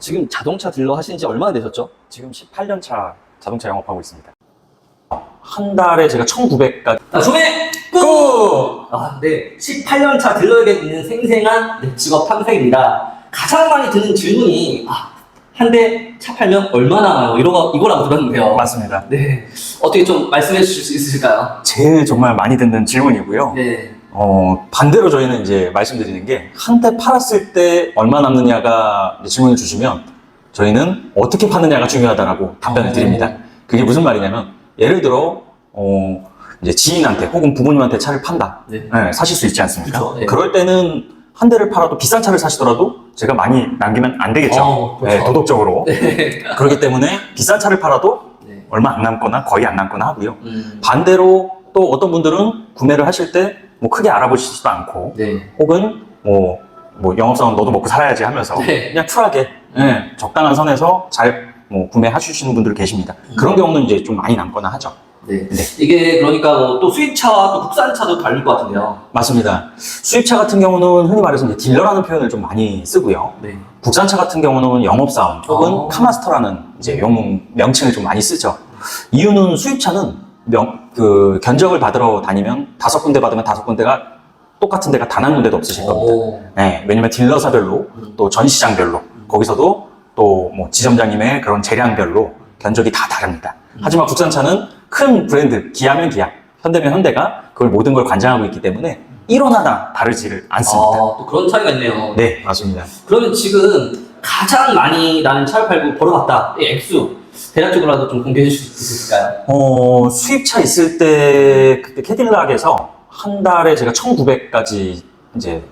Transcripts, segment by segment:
지금 자동차 딜러 하신 지 얼마나 되셨죠? 지금 18년 차 자동차 영업하고 있습니다. 한 달에 제가 1,900까지 자, 조매 꾸! 아, 네. 18년 차 딜러에게 있는 생생한 네, 직업 탐색입니다. 가장 많이 드는 질문이, 아, 한 대 차 팔면 얼마 나와요? 이런 거, 이거라고 들었는데요. 맞습니다. 네. 어떻게 좀 말씀해 주실 수 있으실까요? 제일 정말 많이 듣는 질문이고요. 네. 어, 반대로 저희는 이제 말씀드리는 게 한 대 팔았을 때 얼마 남느냐가 질문을 주시면 저희는 어떻게 파느냐가 중요하다라고 답변을 어. 드립니다. 그게 무슨 말이냐면 예를 들어 어, 이제 지인한테 혹은 부모님한테 차를 판다. 네. 네, 사실 수 있지 않습니까? 네. 그럴 때는 한 대를 팔아도 비싼 차를 사시더라도 제가 많이 남기면 안 되겠죠. 어, 그렇죠. 네, 도덕적으로. 네. 그렇기 때문에 비싼 차를 팔아도 네. 얼마 안 남거나 거의 안 남거나 하고요. 음, 반대로 또 어떤 분들은 구매를 하실 때 뭐 크게 알아보시지도 않고 네. 혹은 뭐, 뭐 영업사원 너도 먹고 살아야지 하면서 네. 그냥 쿨하게 예, 적당한 선에서 잘 뭐 구매하시는 분들 계십니다. 음. 그런 경우는 이제 좀 많이 남거나 하죠. 네. 네. 이게 그러니까 뭐또 수입차와 또 국산차도 다를 것 같은데요. 맞습니다. 수입차 같은 경우는 흔히 말해서 이제 딜러라는 표현을 좀 많이 쓰고요. 네. 국산차 같은 경우는 영업사원 혹은 어. 카마스터라는 이제 영문 명칭을 좀 많이 쓰죠. 이유는 수입차는 명, 그 견적을 받으러 다니면 다섯 군데 받으면 다섯 군데가 똑같은 데가 단 한 군데도 없으실 겁니다. 오. 네, 왜냐면 딜러사별로 음. 또 전시장별로 거기서도 또 뭐 지점장님의 그런 재량별로 견적이 다 다릅니다. 음. 하지만 국산차는 큰 브랜드 기아면 기아, 현대면 현대가 그걸 모든 걸 관장하고 있기 때문에 1원 하나 다르지를 아, 않습니다. 또 그런 차이가 있네요. 네, 맞습니다. 그러면 지금 가장 많이 나는 차를 팔고 벌어봤다. 이 액수 대략적으로라도 좀 공개해 주실 수 있을까요? 어, 수입차 있을 때 그때 캐딜락에서 한 달에 제가 1,900까지 이제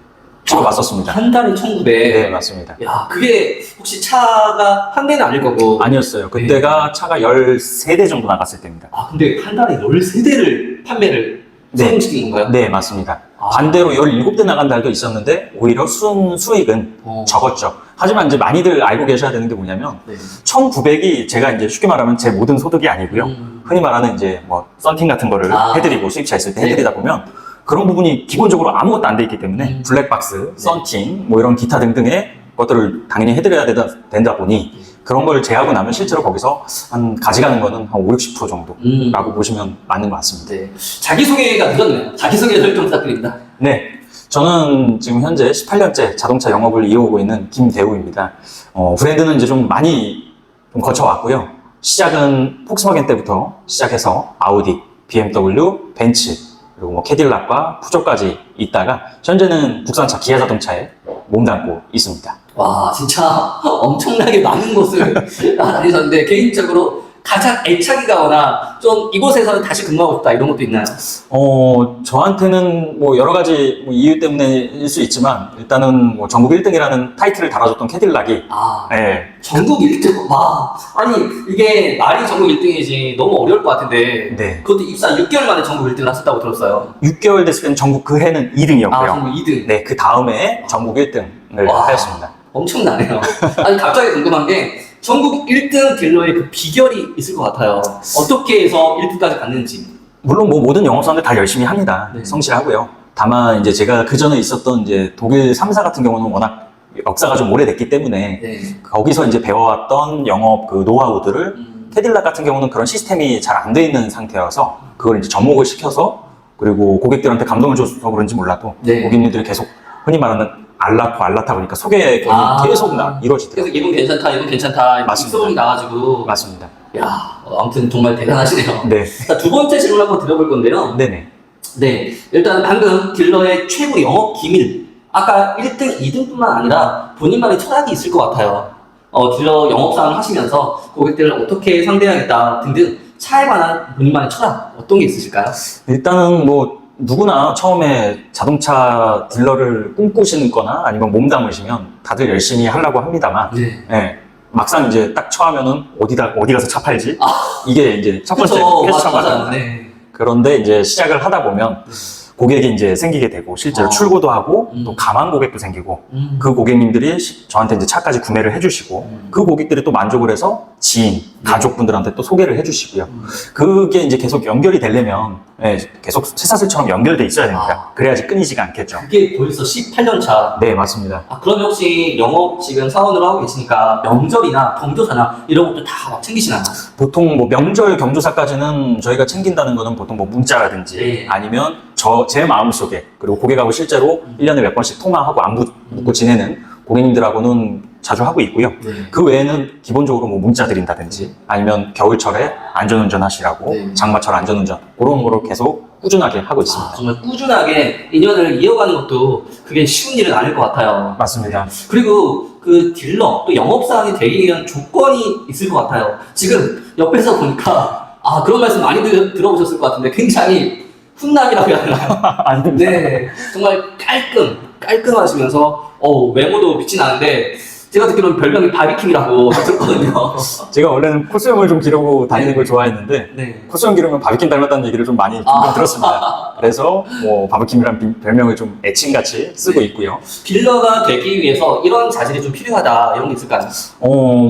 찍어봤었습니다. 한 달에 1,900. 네, 맞습니다. 야, 그게 혹시 차가 한 대는 아닐 거고. 아니었어요. 그때가 차가 13대 정도 나갔을 때입니다. 아, 근데 한 달에 13대를 판매를 네. 성공시킨 건가요? 네, 맞습니다. 아. 반대로 17대 나간 달도 있었는데 오히려 순 수익은 어. 적었죠. 하지만 이제 많이들 알고 계셔야 되는 게 뭐냐면 네. 1,900이 제가 이제 쉽게 말하면 제 모든 소득이 아니고요. 음. 흔히 말하는 이제 뭐 썬팅 같은 거를 아. 해드리고 수입차 있을 때 네. 해드리다 보면 그런 부분이 기본적으로 아무것도 안 돼 있기 때문에 음. 블랙박스, 썬팅 뭐 이런 기타 등등의 것들을 당연히 해드려야 되다, 된다 보니 그런 걸 제하고 나면 실제로 거기서 한 가져가는 거는 한 5, 60% 음. 정도라고 보시면 맞는 것 같습니다. 네. 자기소개가 늦었네요. 자기소개를 좀 부탁드립니다. 네. 저는 지금 현재 18년째 자동차 영업을 이어오고 있는 김대우입니다. 어, 브랜드는 이제 좀 많이 좀 거쳐왔고요. 시작은 폭스바겐 때부터 시작해서 아우디, BMW, 벤츠, 그리고 뭐 캐딜락과 푸조까지 있다가 현재는 국산차 기아 자동차에 몸담고 있습니다. 와, 진짜 엄청나게 많은 곳을 다니셨는데, 개인적으로 가장 애착이 가거나, 좀 이곳에서는 다시 근무하고 싶다, 이런 것도 있나요? 어, 저한테는 뭐 여러 가지 뭐 이유 때문에일 수 있지만 일단은 뭐 전국 1등이라는 타이틀을 달아줬던 캐딜락이 아, 예, 전국 1등? 와, 아니, 이게 말이 전국 1등이지 너무 어려울 것 같은데, 네. 그것도 입사 6개월 만에 전국 1등을 하셨다고 들었어요. 6개월 됐을 때는 전국 그 해는 2등이었고요. 아, 전국 2등. 네, 그 다음에 전국 1등을 와. 하였습니다. 엄청나네요. 아니, 갑자기 궁금한 게, 전국 1등 딜러의 그 비결이 있을 것 같아요. 어떻게 해서 1등까지 갔는지. 물론 뭐 모든 영업 사원들 다 열심히 합니다. 네. 성실하고요. 다만 이제 제가 그 전에 있었던 이제 독일 3사 같은 경우는 워낙 역사가 좀 오래됐기 때문에 네. 거기서 이제 배워왔던 영업 그 노하우들을 음, 캐딜락 같은 경우는 그런 시스템이 잘 안 돼 있는 상태여서 그걸 이제 접목을 시켜서 그리고 고객들한테 감동을 줘서 그런지 몰라도 네. 고객님들이 계속 흔히 말하는 알라고 알라타 보니까 소개 경이 아. 계속 나 이루어지더라고요. 그래서 이분 괜찮다, 이분 괜찮다, 맞습니다. 소문이 나가지고. 맞습니다. 야, 어, 아무튼 정말 대단하시네요. 네. 자, 두 번째 질문 한번 드려볼 건데요. 네네. 네, 일단 방금 딜러의 최고 영업 기밀. 아까 1등, 2등뿐만 아니라 본인만의 철학이 있을 것 같아요. 어, 딜러 영업상을 하시면서 고객들을 어떻게 상대하겠다 등등 차에 관한 본인만의 철학 어떤 게 있으실까요? 일단은 뭐 누구나 처음에 자동차 딜러를 꿈꾸시는 거나 아니면 몸담으시면 다들 열심히 하려고 합니다만 네. 예, 막상 이제 딱 처하면은 어디다 어디 가서 차 팔지 이게 이제 첫 번째 그쵸, 맞아. 거잖아요. 네. 그런데 이제 시작을 하다 보면 고객이 이제 생기게 되고 실제로 아. 출고도 하고 음. 또 가만 고객도 생기고 음. 그 고객님들이 시- 저한테 이제 차까지 구매를 해주시고 음. 그 고객들이 또 만족을 해서 지인, 가족분들한테 또 소개를 해주시고요. 음. 그게 이제 계속 연결이 되려면 예, 계속 쇠사슬처럼 연결돼 있어야 됩니다. 아. 그래야지 끊이지가 않겠죠. 그게 벌써 18년 차. 네, 맞습니다. 아, 그러면 혹시 영업 지금 사원으로 하고 계시니까 명절이나 경조사나 이런 것도 다 막 챙기시나요? 보통 뭐 명절 경조사까지는 저희가 챙긴다는 거는 보통 뭐 문자라든지 네. 아니면 저 제 마음속에 그리고 고객하고 실제로 음. 1년에 몇 번씩 통화하고 안부 묻고 지내는 고객님들하고는 자주 하고 있고요. 네. 그 외에는 기본적으로 뭐 문자 드린다든지 아니면 겨울철에 안전운전 하시라고 네. 장마철 안전운전 그런 거로 계속 꾸준하게 하고 있습니다. 아, 정말 꾸준하게 인연을 이어가는 것도 그게 쉬운 일은 아닐 것 같아요. 맞습니다. 그리고 그 딜러 또 영업사원이 되기 위한 조건이 있을 것 같아요. 지금 옆에서 보니까 아 그런 말씀 많이 들, 들어보셨을 것 같은데 굉장히 훈남이라고 해야 되나요? 아닙니다. 네, 정말 깔끔 깔끔하시면서 어 외모도 빛이 나는데 제가 듣기로는 별명이 바비킴이라고 들었거든요. 제가 원래는 코스염을 좀 기르고 다니는 걸 좋아했는데 네. 코스염 기르면 바비킴 닮았다는 얘기를 좀 많이 종종 아. 들었습니다. 그래서 뭐 바비킴이란 비- 별명을 좀 애칭같이 쓰고 네. 있고요. 딜러가 되기 위해서 이런 자질이 좀 필요하다 이런 게 있을까요? 어,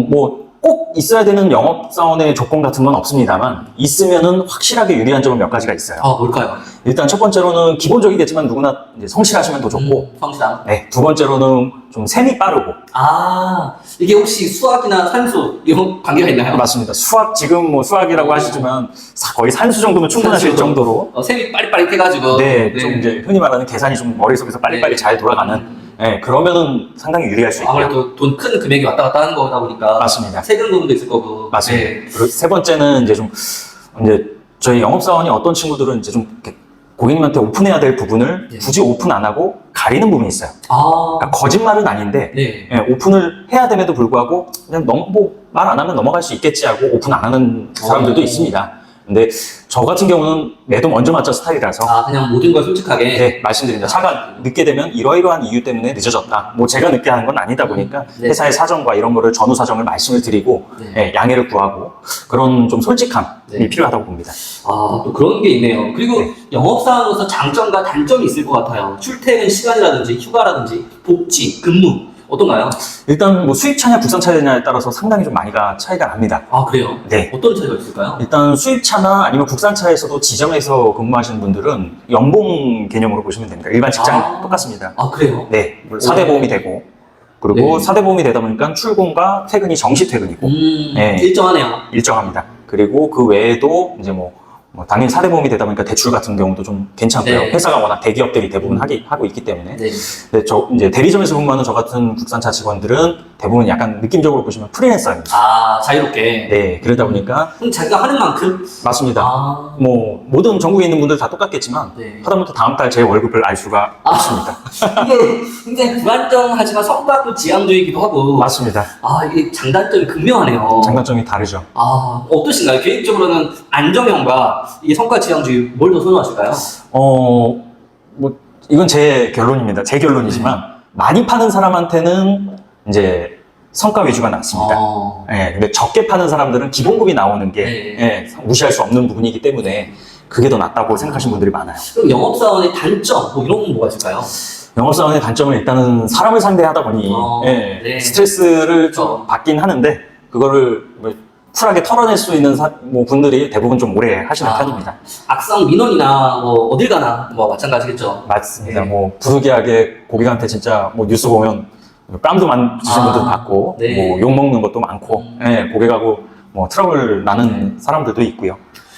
뭐, 꼭 있어야 되는 영업사원의 조건 같은 건 없습니다만, 있으면은 확실하게 유리한 점은 몇 가지가 있어요. 아 뭘까요? 일단 첫 번째로는 기본적이겠지만 누구나 이제 성실하시면 더 좋고, 음, 성실함. 네, 두 번째로는 좀 셈이 빠르고, 아 이게 혹시 수학이나 산수 이런 관계가 있나요? 맞습니다. 수학, 지금 뭐 수학이라고 하시지만 사- 거의 산수 정도면 충분하실 산수. 정도로, 어, 셈이 빠릿빠릿해가지고 네, 좀 이제 흔히 말하는 계산이 좀 머릿속에서 빨리빨리 네. 잘 돌아가는, 음. 네, 그러면은 상당히 유리할 수 있고요. 아무래도 돈 큰 금액이 왔다 갔다 하는 거다 보니까 맞습니다. 세금 부분도 있을 거고 맞습니다. 네. 그리고 세 번째는 이제 좀 이제 저희 영업사원이 어떤 친구들은 이제 좀 이렇게 고객님한테 오픈해야 될 부분을 네. 굳이 오픈 안 하고 가리는 부분이 있어요. 아 그러니까 거짓말은 아닌데 네. 예, 오픈을 해야 됨에도 불구하고 그냥 뭐말 안 하면 넘어갈 수 있겠지 하고 오픈 안 하는 사람들도 어. 있습니다. 근데 저 같은 경우는 매도 먼저 맞자 스타일이라서 아 그냥 모든 걸 솔직하게 네, 말씀드립니다. 차가 늦게 되면 이러이러한 이유 때문에 늦어졌다. 뭐 제가 늦게 하는 건 아니다 보니까 네. 회사의 사정과 이런 거를 전후 사정을 말씀을 드리고 네. 예, 양해를 구하고 그런 좀 솔직함이 네. 필요하다고 봅니다. 아, 또 그런 게 있네요. 그리고 네. 영업사원으로서 장점과 단점이 있을 것 같아요. 출퇴근 시간이라든지 휴가라든지 복지, 근무 어떤가요? 일단 뭐 수입차냐 국산차냐에 따라서 상당히 좀 많이가 차이가 납니다. 아, 그래요? 네. 어떤 차이가 있을까요? 일단 수입차나 아니면 국산차에서도 지점에서 근무하시는 분들은 연봉 개념으로 보시면 됩니다. 일반 직장 아. 똑같습니다. 아, 그래요? 네. 4대 보험이 되고 그리고 네. 4대 보험이 되다 보니까 출근과 퇴근이 정시 퇴근이고 음, 네. 일정하네요. 일정합니다. 그리고 그 외에도 이제 뭐, 뭐 당연히 4대 보험이 되다 보니까 대출 같은 경우도 좀 괜찮고요. 네. 회사가 워낙 대기업들이 대부분 하기, 하고 있기 때문에. 네. 근데 저 이제 대리점에서 근무하는 저 같은 국산차 직원들은 대부분 약간 느낌적으로 보시면 프리랜서입니다. 아, 자유롭게. 네, 그러다 보니까 그럼 자기가 하는 만큼? 맞습니다. 아, 뭐 모든 전국에 있는 분들 다 똑같겠지만 네. 하다못해 다음 달 제 월급을 알 수가 아. 없습니다. 이게 굉장히 불안정하지만 성과도 지향적이기도 하고. 맞습니다. 아, 이게 장단점이 극명하네요. 장단점이 다르죠. 아, 어떠신가요? 개인적으로는 안정형과 이 성과 지향주의 뭘 더 선호하실까요? 어, 뭐 이건 제 결론입니다. 제 결론이지만 많이 파는 사람한테는 이제 성과 위주가 낫습니다. 어, 예, 근데 적게 파는 사람들은 기본급이 나오는 게 네. 예, 무시할 수 없는 부분이기 때문에 그게 더 낫다고 생각하시는 분들이 많아요. 그럼 영업사원의 단점, 뭐 이런 건 뭐가 있을까요? 영업사원의 단점은 일단은 사람을 상대하다 보니 어, 예, 네. 스트레스를 좀 그렇죠. 받긴 하는데 그거를 뭐 쿨하게 털어낼 수 있는 사- 뭐 분들이 대부분 좀 오래 하시는 아. 편입니다. 악성 민원이나 뭐 어딜 가나 뭐 마찬가지겠죠. 맞습니다. 네. 뭐 부득이하게 고객한테 진짜 뭐 뉴스 보면 뺨도 만 주신 아, 분들도 많고 네. 뭐욕 먹는 것도 많고 음. 예, 고객하고 뭐 트러블 나는 사람들도 있고요.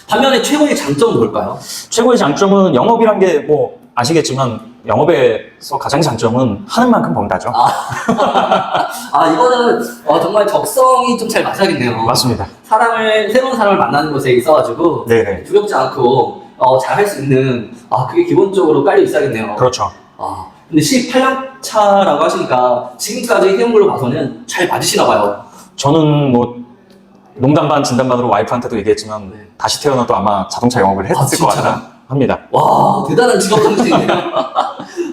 반면에 최고의 장점은 뭘까요? 최고의 장점은 영업이란 게 뭐 아시겠지만 영업에서 가장 장점은 하는 만큼 번다죠. 아 이거는 어, 정말 적성이 좀 잘 맞아야겠네요. 맞습니다. 사람을 새로운 사람을 만나는 것에 있어가지고 네네. 두렵지 않고 어, 잘 할 수 있는 아 그게 기본적으로 깔려 있어야겠네요. 그렇죠. 아 근데 18년 차라고 하시니까 지금까지 해온 걸로 봐서는 잘 맞으시나 봐요. 저는 뭐 농담 반 진담 반으로 와이프한테도 얘기했지만 네. 다시 태어나도 아마 자동차 영업을 했을 아, 것 진짜요? 같다 합니다. 와 대단한 직업 상실이네요.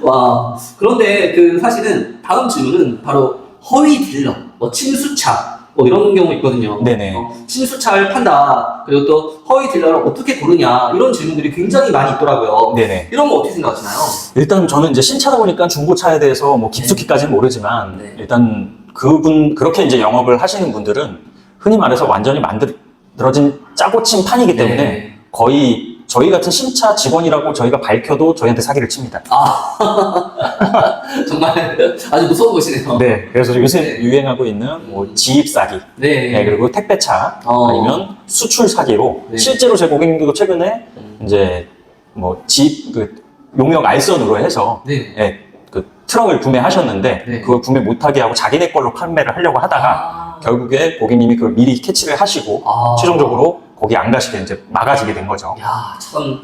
와 그런데 그 사실은 다음 질문은 바로 허위 딜러, 뭐 침수차 뭐 이런 경우 있거든요. 네네. 어, 신수차를 판다. 그리고 또 허위 딜러를 어떻게 고르냐 이런 질문들이 굉장히 많이 있더라고요. 네네. 이런 거 어떻게 생각하시나요? 일단 저는 이제 신차다 보니까 중고차에 대해서 뭐 깊숙이까지는 모르지만 네. 일단 그분 그렇게 이제 영업을 하시는 분들은 흔히 말해서 완전히 만들어진 짜고 친 판이기 때문에 네. 거의 저희 같은 신차 직원이라고 저희가 밝혀도 저희한테 사기를 칩니다. 아 정말 아주 무서운 곳이네요. 네, 그래서 요새 네. 유행하고 있는 뭐 지입 사기, 네. 네, 그리고 택배차 어. 아니면 수출 사기로 네. 실제로 제 고객님도 최근에 음. 이제 뭐 지입 그 용역 알선으로 해서 네. 예, 그 트럭을 구매하셨는데 네. 그걸 구매 못하게 하고 자기네 걸로 판매를 하려고 하다가 아. 결국에 고객님이 그걸 미리 캐치를 하시고 아. 최종적으로 거기 안 가시게 이제 막아지게 된 거죠. 야, 참,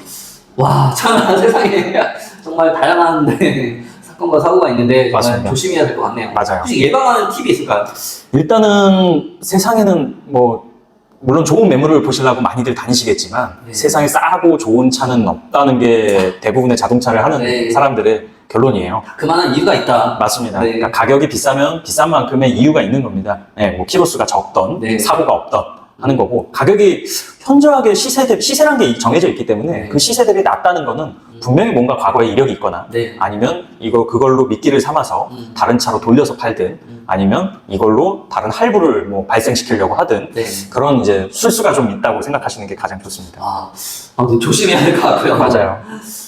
와, 참 세상에 정말 다양한 네, 사건과 사고가 있는데 정말 맞습니다. 조심해야 될 것 같네요. 맞아요. 혹시 예방하는 팁이 있을까요? 일단은 세상에는 뭐 물론 좋은 매물을 보시려고 많이들 다니시겠지만 네. 세상에 싸고 좋은 차는 없다는 게 대부분의 자동차를 하는 네. 사람들의 결론이에요. 그만한 이유가 있다. 맞습니다. 네. 그러니까 가격이 비싸면 비싼 만큼의 이유가 있는 겁니다. 네, 뭐 키로수가 적던 네. 사고가 없던 하는 거고 가격이 현저하게 시세 대비 시세란 게 정해져 있기 때문에 네. 그 시세 대비 낮다는 거는 분명히 뭔가 과거에 이력이 있거나 네. 아니면 이거 그걸로 미끼를 삼아서 음. 다른 차로 돌려서 팔든 음. 아니면 이걸로 다른 할부를 뭐 발생시키려고 하든 네. 그런 이제 술수가 좀 있다고 생각하시는 게 가장 좋습니다. 아, 아무튼 조심해야 될것 같고요. 맞아요.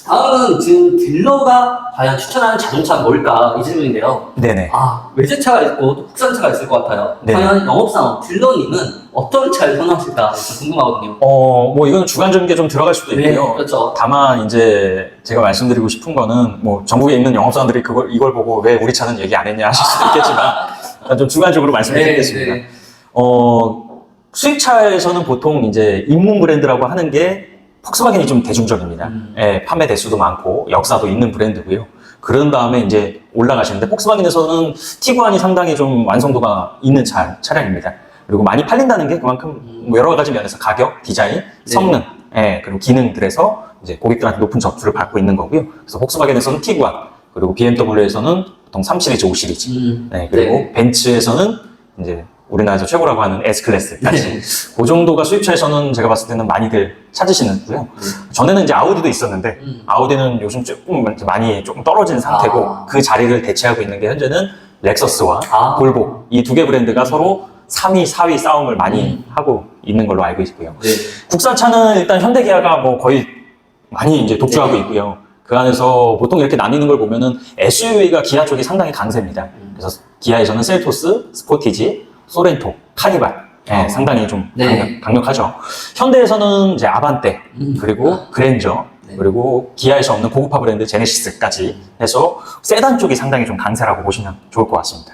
다음은 지금 딜러가 과연 추천하는 자동차는 뭘까? 이 질문인데요. 네네. 아, 외제차가 있고 또 국산차가 있을 것 같아요. 네. 과연 영업사원, 딜러님은 어떤 차를 선호하실까 좀 궁금하거든요. 어, 뭐 이건 주관적인 게 좀 들어갈 수도 있고요. 그렇죠. 다만 이제 제가 말씀드리고 싶은 거는 뭐 전국에 있는 영업사원들이 그걸 이걸 보고 왜 우리 차는 얘기 안 했냐 하실 수도 있겠지만 일단 좀 주관적으로 말씀드리겠습니다. 네, 네. 어, 수입차에서는 보통 이제 입문 브랜드라고 하는 게 폭스바겐이 좀 대중적입니다. 음. 예, 판매 대수도 많고 역사도 있는 브랜드고요. 그런 다음에 이제 올라가시는데 폭스바겐에서는 티구안이 상당히 좀 완성도가 있는 차, 차량입니다. 그리고 많이 팔린다는 게 그만큼 음. 뭐 여러 가지 면에서 가격, 디자인, 성능, 예, 그리고 기능들에서 이제 고객들한테 높은 접수를 받고 있는 거고요. 그래서 폭스바겐에서는 티구안, 그리고 BMW에서는 보통 3 시리즈, 5 시리즈, 음. 네, 그리고 네. 벤츠에서는 이제 우리나라에서 최고라고 하는 S클래스까지 네. 그 정도가 수입차에서는 제가 봤을 때는 많이들 찾으시는고요. 전에는 이제 아우디도 있었는데 음. 아우디는 요즘 조금 많이 조금 떨어진 상태고 아. 그 자리를 대체하고 있는 게 현재는 렉서스와 아. 볼보 이 두 개 브랜드가 서로 3위, 4위 싸움을 많이 음. 하고 있는 걸로 알고 있고요. 네. 국산차는 일단 현대기아가 뭐 거의 많이 이제 독주하고 네. 있고요. 그 안에서 보통 이렇게 나뉘는 걸 보면은 SUV가 기아 쪽이 상당히 강세입니다. 음. 그래서 기아에서는 셀토스, 스포티지, 소렌토, 카니발 예, 어. 상당히 좀 네. 강력, 하죠 현대에서는 이제 아반떼 음. 그리고 그랜저 네. 그리고 기아에서 없는 고급화 브랜드 제네시스까지 해서 세단 쪽이 상당히 좀 강세라고 보시면 좋을 것 같습니다.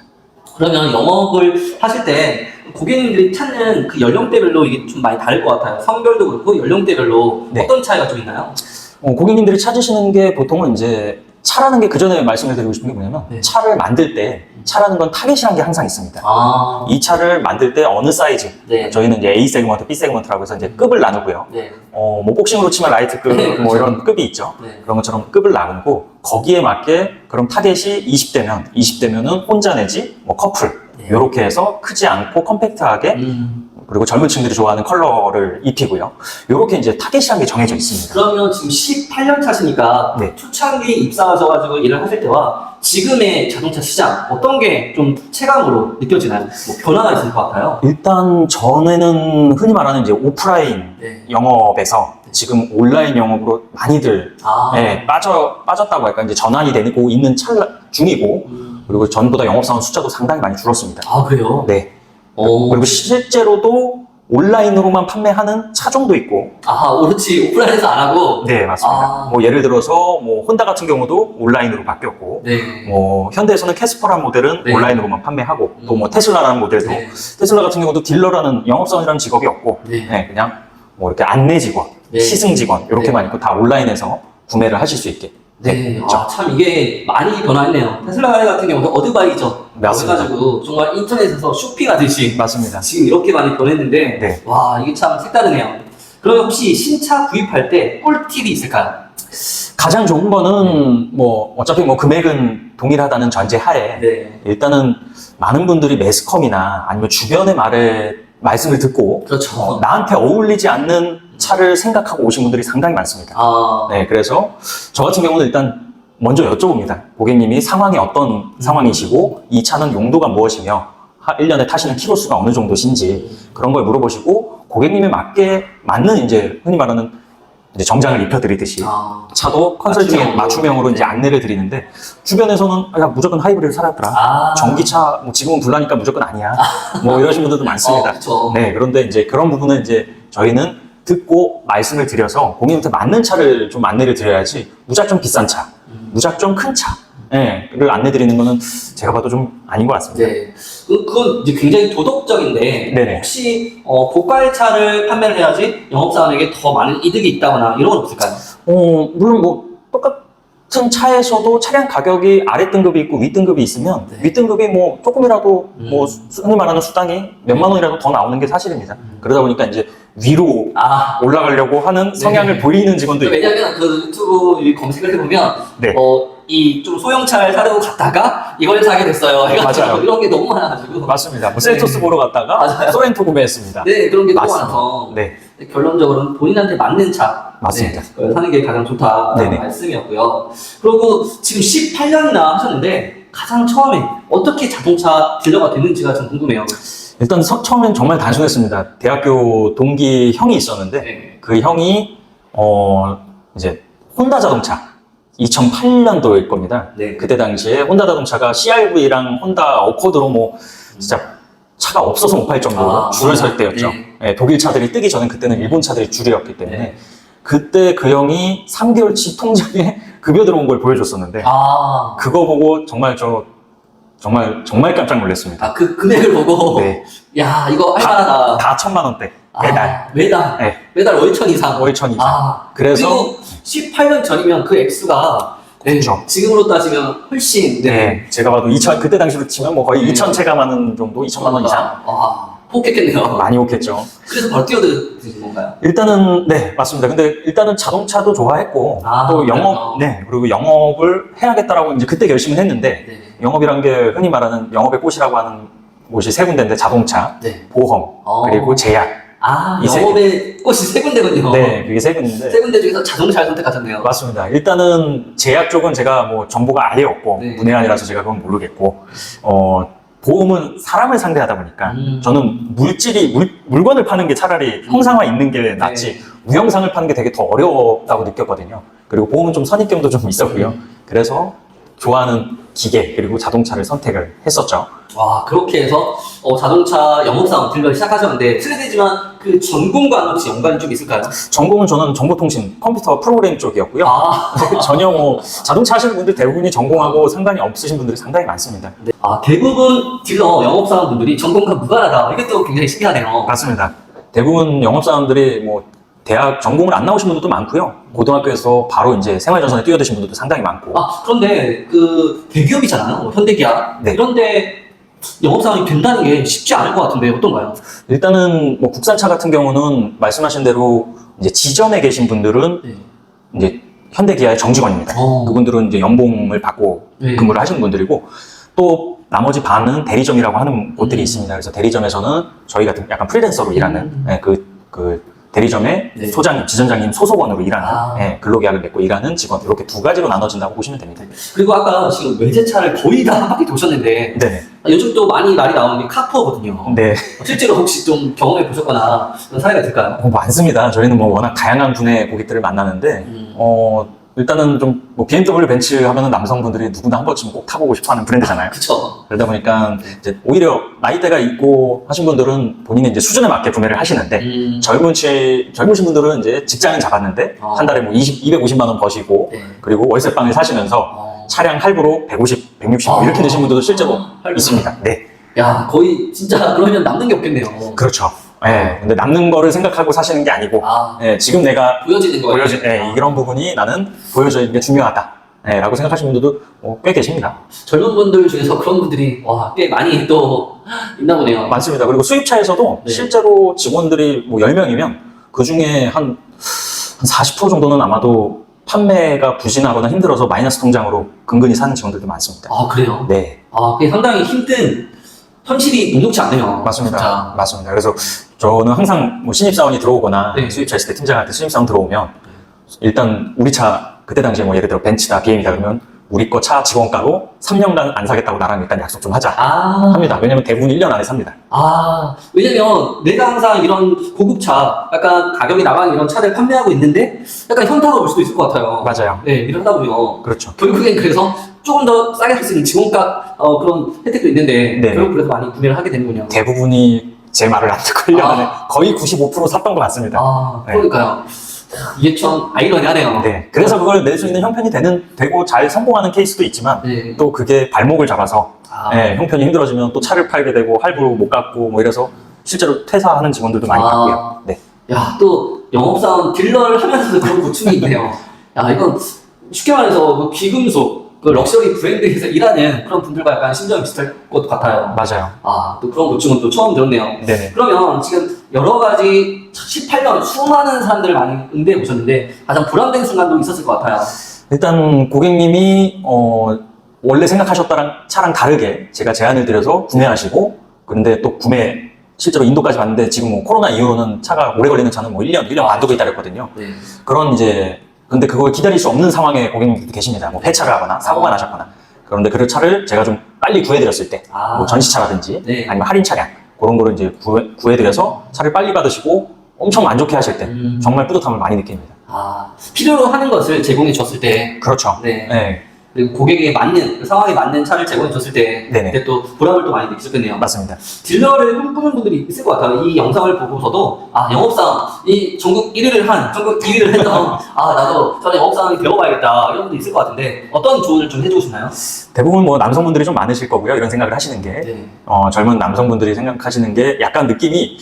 그러면 영업을 하실 때 고객님들이 찾는 그 연령대별로 이게 좀 많이 다를 것 같아요. 성별도 그렇고 연령대별로 네. 어떤 차이가 좀 있나요? 어, 고객님들이 찾으시는 게 보통은 이제 차라는 게 그 전에 말씀을 드리고 싶은 게 뭐냐면 네. 차를 만들 때 차라는 건 타겟이라는 게 항상 있습니다. 아, 이 차를 만들 때 어느 사이즈 네. 저희는 이제 A 세그먼트, B 세그먼트라고 해서 이제 급을 나누고요. 네. 어, 뭐 복싱으로 치면 라이트급 네, 뭐 그렇죠. 이런 급이 있죠. 네. 그런 것처럼 급을 나누고 거기에 맞게 그럼 타겟이 20대면 20대면은 혼자 내지 뭐 커플 네. 이렇게 해서 크지 않고 컴팩트하게 음. 그리고 젊은 층들이 좋아하는 컬러를 입히고요. 이렇게 이제 타겟이라는 게 정해져 있습니다. 그러면 지금 18년 차시니까 네. 초창기 입사하셔가지고 일을 하실 때와 지금의 자동차 시장 어떤 게 좀 체감으로 느껴지나요? 뭐 변화가 있을 것 같아요. 일단 전에는 흔히 말하는 이제 오프라인 네. 영업에서 지금 온라인 영업으로 많이들 아. 예, 빠져 빠졌다고 할까 이제 전환이 되고 있는 찰나 중이고 음. 그리고 전보다 영업사원 숫자도 상당히 많이 줄었습니다. 아 그래요? 네. 오. 그리고 실제로도 온라인으로만 판매하는 차종도 있고 아 그렇지 오프라인에서 안 하고. 네 맞습니다. 아. 뭐 예를 들어서 뭐 혼다 같은 경우도 온라인으로 바뀌었고 네. 뭐 현대에서는 캐스퍼라는 모델은 네. 온라인으로만 판매하고 또 음. 뭐 테슬라라는 모델도 네. 테슬라 같은 경우도 딜러라는 영업사원이라는 직업이 없고 네. 네, 그냥 뭐 이렇게 안내 직원, 네. 시승 직원 이렇게만 네. 있고 다 온라인에서 구매를 하실 수 있게. 네. 아, 참 이게 많이 변화했네요. 테슬라 같은 경우도 어드바이저 맞습니다. 해가지고 정말 인터넷에서 쇼핑하듯이 맞습니다. 지금 이렇게 많이 변했는데 네. 와 이게 참 색다르네요. 그러면 혹시 신차 구입할 때 꿀팁이 있을까요? 가장 좋은 거는 뭐 어차피 뭐 금액은 동일하다는 전제하에 네. 일단은 많은 분들이 매스컴이나 아니면 주변의 말에 말씀을 듣고 그렇죠. 어, 나한테 어울리지 않는 차를 생각하고 오신 분들이 상당히 많습니다. 아, 네, 그래서 저 같은 경우는 일단 먼저 여쭤봅니다. 고객님이 상황이 어떤 상황이시고 이 차는 용도가 무엇이며 1년에 타시는 키로수가 어느 정도신지 그런 걸 물어보시고 고객님에 맞게 맞는 이제 흔히 말하는 이제 정장을 입혀드리듯이 아, 차도 컨설팅 맞춤형으로. 맞춤형으로 이제 안내를 드리는데 주변에서는 야 무조건 하이브리드 사라더라. 아. 전기차 뭐 지금은 불나니까 무조건 아니야. 뭐 이러신 분들도 많습니다. 어. 네, 그런데 이제 그런 부분은 이제 저희는 듣고 말씀을 드려서 고객님한테 맞는 차를 좀 안내를 드려야지 무작정 비싼 차, 음. 무작정 큰 차, 네, 를 안내 드리는 거는 제가 봐도 좀 아닌 것 같습니다. 네. 그, 그건 이제 굉장히 도덕적인데 네네. 혹시 어, 고가의 차를 판매를 해야지 영업사원에게 더 많은 이득이 있다거나 이런 건 없을까요? 어, 물론 뭐 똑같 은 차에서도 차량 가격이 아래 등급이 있고 윗 등급이 있으면 네. 윗 등급이 뭐 조금이라도 음. 뭐 수- 흔히 말하는 수당이 몇만 원이라도 더 나오는 게 사실입니다. 그러다 보니까 이제 위로 아, 올라가려고 하는 성향을 네. 보이는 직원도 있고 왜냐면 그 유튜브 이 검색을 해보면 네. 어, 이 좀 소형차를 사려고 갔다가 이걸 사게 됐어요. 해가지고 맞아요. 이런 게 너무 많아가지고 맞습니다. 뭐 셀토스 보러 갔다가 맞아요. 소렌토 구매했습니다. 네 그런 게 너무. 많아서 네, 결론적으로는 본인한테 맞는 차 맞습니다. 네, 사는 게 가장 좋다라는 네네. 말씀이었고요. 그리고 지금 18년이나 하셨는데 가장 처음에 어떻게 자동차 딜러가 됐는지가 좀 궁금해요. 일단 서- 처음엔 정말 단순했습니다. 대학교 동기 형이 있었는데 네. 그 형이 어 이제 혼다 자동차 2008년도일 겁니다. 네. 그때 당시에 혼다 자동차가 CRV랑 혼다 어코드로 뭐 진짜 차가 없어서 못 팔 정도로 아, 줄을 설 때였죠. 네. 예, 독일 차들이 뜨기 전에 그때는 일본 차들이 줄이었기 때문에 네. 그때 그 형이 3개월치 통장에 급여 들어온 걸 보여줬었는데 아, 그거 보고 정말 저 정말 정말 깜짝 놀랐습니다. 아, 그 금액을 보고 네, 야 이거 할만하다. 다 천만 원대 매달 아, 매달. 네. 매달 월천 이상. 월천 이상. 아, 그래서 그리고 18년 전이면 그 액수가 네, 그렇죠. 지금으로 따지면 훨씬 네, 제가 봐도 2천 그때 당시로 치면 뭐 거의 네. 2천 체감하는 정도 2천만 원 이상 아, 폭했겠네요. 많이 오겠죠. 그래서 바로 뛰어드신 건가요? 일단은 네 맞습니다. 근데 일단은 자동차도 좋아했고 아, 또 그래요? 영업 네 그리고 영업을 해야겠다라고 이제 그때 결심을 했는데 네. 영업이란 게 흔히 말하는 영업의 꽃이라고 하는 곳이 세 군데인데 자동차, 네. 보험 어. 그리고 제약 아, 이 세- 영업의 꽃이 세 군데군요. 네 그게 세 군데인데 세 군데 중에서 자동차를 선택하셨네요. 맞습니다. 일단은 제약 쪽은 제가 뭐 정보가 아예 없고 네. 문외한이라서 제가 그건 모르겠고 어 보험은 사람을 상대하다 보니까 음. 저는 물질이 물, 물건을 파는 게 차라리 형상화 있는 게 낫지 네. 우영상을 파는 게 되게 더 어렵다고 느꼈거든요. 그리고 보험은 좀 선입견도 좀 있었고요. 음. 그래서 좋아하는 기계 그리고 자동차를 선택을 했었죠. 와, 그렇게 해서 어, 자동차 영업사원 딜러 시작하셨는데 실례지만 그 전공과는 혹시 연관이 좀 있을까요? 전공은 저는 정보통신 컴퓨터 프로그램 쪽이었고요. 아, 전혀 뭐 자동차 하시는 분들 대부분이 전공하고 상관이 없으신 분들이 상당히 많습니다. 네. 아, 대부분 딜러 영업사원 분들이 전공과 무관하다. 이것도 굉장히 신기하네요. 맞습니다. 대부분 영업사원들이 뭐 대학 전공을 안 나오신 분들도 많고요. 고등학교에서 바로 이제 생활전선에 뛰어드신 분들도 상당히 많고. 아, 그런데 그 대기업이잖아요. 뭐 현대기아. 네. 이런데 영업사원이 된다는 게 쉽지 않을 것 같은데 어떤가요? 일단은 뭐 국산차 같은 경우는 말씀하신 대로 이제 지점에 계신 분들은 네. 이제 현대기아의 정직원입니다. 어. 그분들은 이제 연봉을 받고 네. 근무를 하시는 분들이고 또 나머지 반은 대리점이라고 하는 곳들이 음. 있습니다. 그래서 대리점에서는 저희 같은 약간 프리랜서로 일하는 음. 예, 그, 그 대리점의 네. 소장님, 지점장님 소속원으로 일하는 아. 예, 근로계약을 맺고 일하는 직원 이렇게 두 가지로 나눠진다고 보시면 됩니다. 그리고 아까 지금 외제차를 거의 다 한 바퀴 도셨는데 네, 아, 요즘 또 많이 말이 나오는 게 카푸어거든요. 네, 실제로 혹시 좀 경험해 보셨거나 그런 사례가 있을까요? 뭐 많습니다. 저희는 뭐 워낙 다양한 분의 고객들을 만나는데 음. 어 일단은 좀 뭐 BMW 벤츠 하면은 남성분들이 누구나 한 번쯤 꼭 타보고 싶어하는 브랜드잖아요. 그쵸. 그러다 보니까 이제 오히려 나이대가 있고 하신 분들은 본인의 이제 수준에 맞게 구매를 하시는데 음. 젊은 치, 젊으신 분들은 이제 직장을 잡았는데 어. 한 달에 뭐 20, 250만 원 버시고 네. 그리고 월세 방을 사시면서 어. 차량 할부로 150, 160 아. 이렇게 되신 분들도 실제로 할부. 있습니다. 네, 야, 거의 진짜 그러면 남는 게 없겠네요. 그렇죠. 예, 근데 남는 거를 생각하고 사시는 게 아니고 아, 예, 지금 내가 보여지는 거예요. 보여지, 예, 이런 부분이 나는 보여지는 게 중요하다. 예, 라고 생각하시는 분들도 어, 꽤 계십니다. 젊은 분들 중에서 그런 분들이 와, 꽤 많이 또 있나 보네요. 많습니다. 그리고 수입차에서도 네. 실제로 직원들이 뭐 10명이면 그 중에 한, 한 40% 정도는 아마도 판매가 부진하거나 힘들어서 마이너스 통장으로 근근히 사는 직원들도 많습니다. 아, 그래요? 네, 아, 그게 상당히 힘든 현실이 녹록치 않네요. 맞습니다. 진짜. 맞습니다. 그래서 저는 항상 뭐 신입사원이 들어오거나 네. 수입차 있을 때 팀장한테 신입사원 들어오면 일단 우리 차 그때 당시에 뭐 예를 들어 벤츠다 BM이다 그러면 우리 거 차 직원가로 3년간 안 사겠다고 나랑 일단 약속 좀 하자 아, 합니다. 왜냐면 대부분 1년 안에 삽니다. 아, 왜냐면 내가 항상 이런 고급차, 약간 가격이 나가는 이런 차를 판매하고 있는데 약간 현타가 올 수도 있을 것 같아요. 맞아요. 네, 이러다 보면 그렇죠. 결국엔 그래서 조금 더 싸게 살수 있는 지원가 어, 그런 혜택도 있는데 네. 결국 그래서 많이 구매를 하게 되는군요. 대부분이 제 말을 안 듣고 1년 아. 안에 거의 95% 샀던 것 같습니다. 아, 네. 그러니까요. 이게 참 아이러니하네요. 네. 그래서 그걸 낼 수 있는 형편이 되는, 되고 잘 성공하는 케이스도 있지만 네. 또 그게 발목을 잡아서 아, 예, 형편이 힘들어지면 또 차를 팔게 되고 할부로 못 갚고 뭐 이래서 실제로 퇴사하는 직원들도 많이 아. 봤고요. 네. 야, 또 영업사원 딜러를 하면서도 그런 고충이 있네요. 야, 이건 쉽게 말해서 그 귀금속, 그 럭셔리 브랜드에서 일하는 그런 분들과 약간 심정이 비슷할 것 같아요. 맞아요. 아, 또 그런 고충은 또 처음 들었네요. 네네. 그러면 지금 여러 가지 18년 수많은 사람들을 많이 응대해 보셨는데 가장 보람된 순간도 있었을 것 같아요. 일단 고객님이 어, 원래 생각하셨다랑 차랑 다르게 제가 제안을 드려서 구매하시고 그런데 또 구매 실제로 인도까지 갔는데 지금 뭐 코로나 이후로는 차가 오래 걸리는 차는 뭐 1년, 1년 반도 기다렸거든요. 네. 그런 이제 근데 그걸 기다릴 수 없는 상황에 고객님들도 계십니다. 뭐 폐차를 하거나 사고가 어. 나셨거나 그런데 그 차를 제가 좀 빨리 구해드렸을 때, 아. 뭐 전시차라든지 네. 아니면 할인 차량 그런 거를 이제 구해, 구해 드려서 차를 빨리 받으시고 엄청 만족해 하실 때 음. 정말 뿌듯함을 많이 느낍니다. 아, 필요로 하는 것을 제공해 줬을 때 그렇죠. 네. 네, 그리고 고객에게 맞는 그 상황에 맞는 차를 제공해 줬을 때 네네. 그때 또 보람을 또 많이 느끼셨겠네요. 맞습니다. 딜러를 꿈꾸는 분들이 있을 것 같아요. 이 영상을 보고서도 아 영업사원 이 전국 1위를 한 전국 2위를 했던 아 나도 저는 영업사원이 되어봐야겠다 이런 분도 있을 것 같은데 어떤 조언을 좀 해주고 싶나요? 대부분 뭐 남성분들이 좀 많으실 거고요. 이런 생각을 하시는 게 네. 어, 젊은 남성분들이 생각하시는 게 약간 느낌이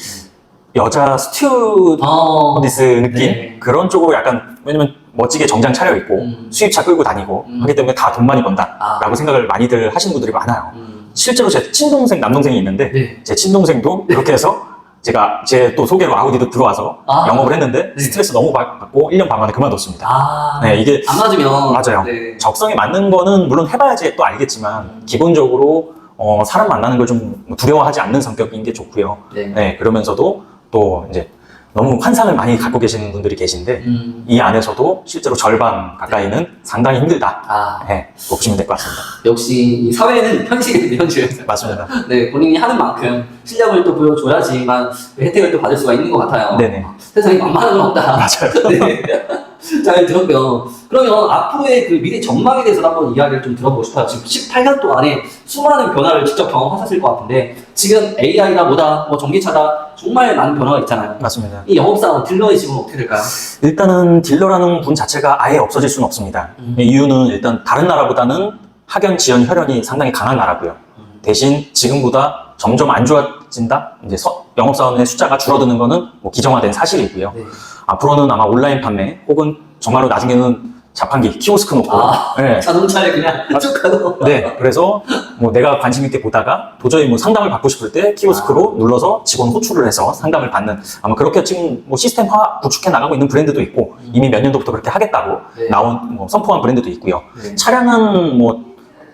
여자 스튜어디스 어, 느낌 네. 그런 쪽으로 약간 왜냐면 멋지게 정장 차려 입고 음. 수입차 끌고 다니고 음. 하기 때문에 다 돈 많이 번다라고 아. 생각을 많이들 하시는 분들이 많아요. 음. 실제로 제 친동생 남동생이 있는데 네. 제 친동생도 그렇게 해서 제가 제 또 소개로 아우디도 들어와서 아. 영업을 했는데 네. 스트레스 너무 받- 받고 1년 반 만에 그만뒀습니다. 아, 네, 이게 안 맞으면 맞아요. 네. 적성에 맞는 거는 물론 해봐야지 또 알겠지만 기본적으로 어, 사람 만나는 걸 좀 두려워하지 않는 성격인 게 좋고요. 네. 네, 그러면서도 또 이제 너무 환상을 많이 갖고 계시는 분들이 계신데 음. 이 안에서도 실제로 절반 가까이는 상당히 힘들다. 아, 네, 그거 보시면 될 것 같습니다. 역시 이 사회는 현실인데 현실. 맞습니다. 네, 본인이 하는 만큼 실력을 또 보여줘야지만 그 혜택을 또 받을 수가 있는 것 같아요. 네네. 세상에 만만한 건 없다. 맞아요. 네. 잘 들었고요. 그러면 앞으로의 그 미래 전망에 대해서 한번 이야기를 좀 들어보고 싶어요. 지금 18년 동안에 수많은 변화를 직접 경험하셨을 것 같은데 지금 AI다 뭐다, 뭐 전기차다 정말 많은 변화가 있잖아요. 맞습니다. 이 영업사원 딜러의 지금은 어떻게 될까요? 일단은 딜러라는 분 자체가 아예 없어질 수는 없습니다. 음. 이유는 일단 다른 나라보다는 학연, 지연, 혈연이 상당히 강한 나라고요. 대신 지금보다 점점 안 좋아진다? 이제 서- 영업사원의 숫자가 줄어드는 거는 뭐 기정화된 사실이고요. 네. 앞으로는 아마 온라인 판매 혹은 정말로 나중에는 자판기, 키오스크 놓고 아. 네. 자동차를 그냥 쭉 가도. 네, 그래서 뭐 내가 관심 있게 보다가 도저히 뭐 상담을 받고 싶을 때 키오스크로 눌러서 직원 호출을 해서 상담을 받는 아마 그렇게 지금 뭐 시스템화 구축해 나가고 있는 브랜드도 있고 이미 몇 년도부터 그렇게 하겠다고 네. 나온 뭐 선포한 브랜드도 있고요. 네. 차량은 뭐,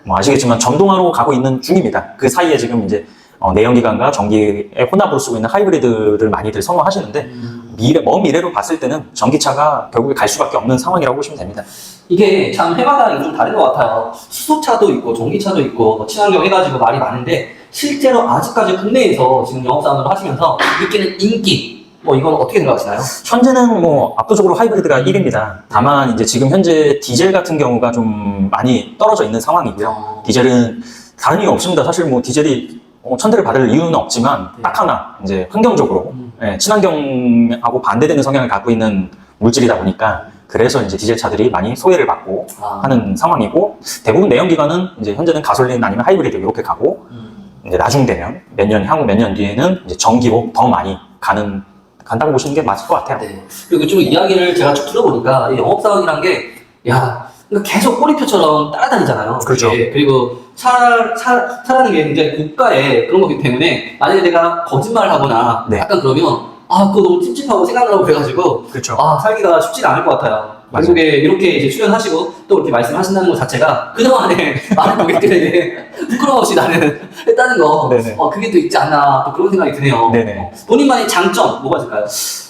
뭐 아시겠지만 전동화로 가고 있는 중입니다. 그 사이에 지금 이제 어, 내연기관과 전기의 혼합으로 쓰고 있는 하이브리드를 많이들 선호하시는데 음. 미래, 먼 미래로 봤을 때는 전기차가 결국에 갈 수밖에 없는 상황이라고 보시면 됩니다. 이게 참 해마다 이게 좀 다른 것 같아요. 수소차도 있고 전기차도 있고 뭐 친환경 해가지고 말이 많은데 실제로 아직까지 국내에서 지금 영업사원을 하시면서 느끼는 인기 뭐 이건 어떻게 생각하시나요? 현재는 뭐 압도적으로 하이브리드가 1위입니다. 다만 이제 지금 현재 디젤 같은 경우가 좀 많이 떨어져 있는 상황이고요. 어, 디젤은 다른 이유 없습니다. 사실 뭐 디젤이 어, 천대를 받을 이유는 없지만 네. 딱 하나 이제 환경적으로 음. 예, 친환경하고 반대되는 성향을 갖고 있는 물질이다 보니까 그래서 이제 디젤 차들이 많이 소외를 받고 아, 하는 상황이고 대부분 내연기관은 이제 현재는 가솔린 아니면 하이브리드 이렇게 가고 음. 이제 나중 되면 몇 년 향후 몇 년 뒤에는 이제 전기로 더 많이 가는 간다고 보시는 게 맞을 것 같아요. 네. 그리고 좀 이야기를 제가 쭉 들어보니까 이 영업 사원이란 게, 야, 이거 계속 꼬리표처럼 따라다니잖아요. 그렇죠. 예, 그리고 차, 차, 차라는 게 굉장히 고가의 그런 거기 때문에 만약에 내가 거짓말을 하거나 네. 약간 그러면 아, 그거 너무 찝찝하고 생각나고 그래가지고 그렇죠. 아, 살기가 쉽지가 않을 것 같아요. 결국에 이렇게 이제 출연하시고 또 이렇게 말씀하신다는 것 자체가 그동안에 많은 고객들에게 부끄러움 없이 나는 했다는 거, 네네. 어, 그게 또 있지 않나 또 그런 생각이 드네요. 네네. 어, 본인만의 장점 뭐가 있을까요?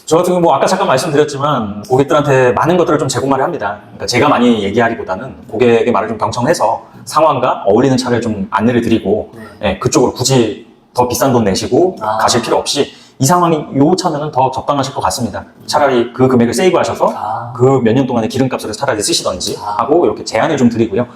저 같은 경우 뭐 아까 잠깐 말씀드렸지만 고객들한테 많은 것들을 좀 제공을 합니다. 그러니까 제가 많이 얘기하기보다는 고객의 말을 좀 경청해서 상황과 어울리는 차를 좀 안내를 드리고 네. 예, 그쪽으로 굳이 더 비싼 돈 내시고 아. 가실 필요 없이 이 상황이 요 차면은 더 적당하실 것 같습니다. 차라리 그 금액을 세이브하셔서 아, 그 몇 년 동안의 기름값을 차라리 쓰시던지 아. 하고 이렇게 제한을 좀 드리고요.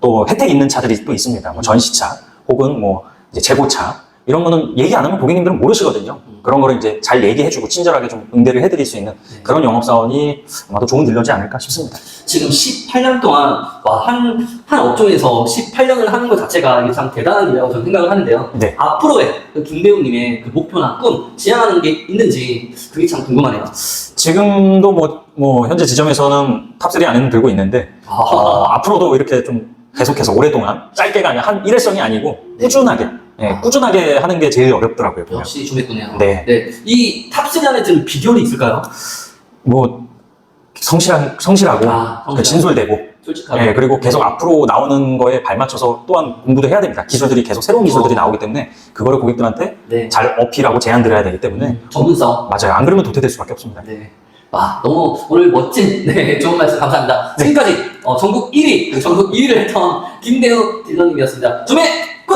또 혜택 있는 차들이 또 있습니다. 뭐 전시차 혹은 뭐 이제 재고차 이런 거는 얘기 안 하면 고객님들은 모르시거든요. 음. 그런 거를 이제 잘 얘기해주고 친절하게 좀 응대를 해드릴 수 있는 네. 그런 영업사원이 아마도 좋은 딜러지 않을까 싶습니다. 지금 18년 동안 와, 한, 한 업종에서 18년을 하는 것 자체가 참 대단한 일이라고 저는 생각을 하는데요. 네. 앞으로의 그 김배우님의 그 목표나 꿈, 지향하는 게 있는지 그게 참 궁금하네요. 지금도 뭐, 뭐 현재 지점에서는 탑3 안에는 들고 있는데 아, 어, 앞으로도 이렇게 좀 계속해서 오랫동안 짧게가 아니라 한 일회성이 아니고 네. 꾸준하게 예, 꾸준하게 하는 게 제일 어렵더라고요. 보면. 역시 주맥군요. 네. 이 탑3 안에 든 비결이 있을까요? 뭐 성실한 성실하고 아, 성실하고. 진솔되고 솔직하게. 예, 그리고 계속 앞으로 나오는 거에 발맞춰서 또한 공부도 해야 됩니다. 기술들이 계속 새로운 기술들이 어. 나오기 때문에 그거를 고객들한테 네. 잘 어필하고 제안 드려야 되기 때문에 전문성. 맞아요. 안 그러면 도태될 수밖에 없습니다. 네. 와, 너무 오늘 멋진, 네, 좋은 말씀 감사합니다. 지금까지 어, 전국 1위, 전국 2위를 했던 김대우 딜러님이었습니다. 주맥 고!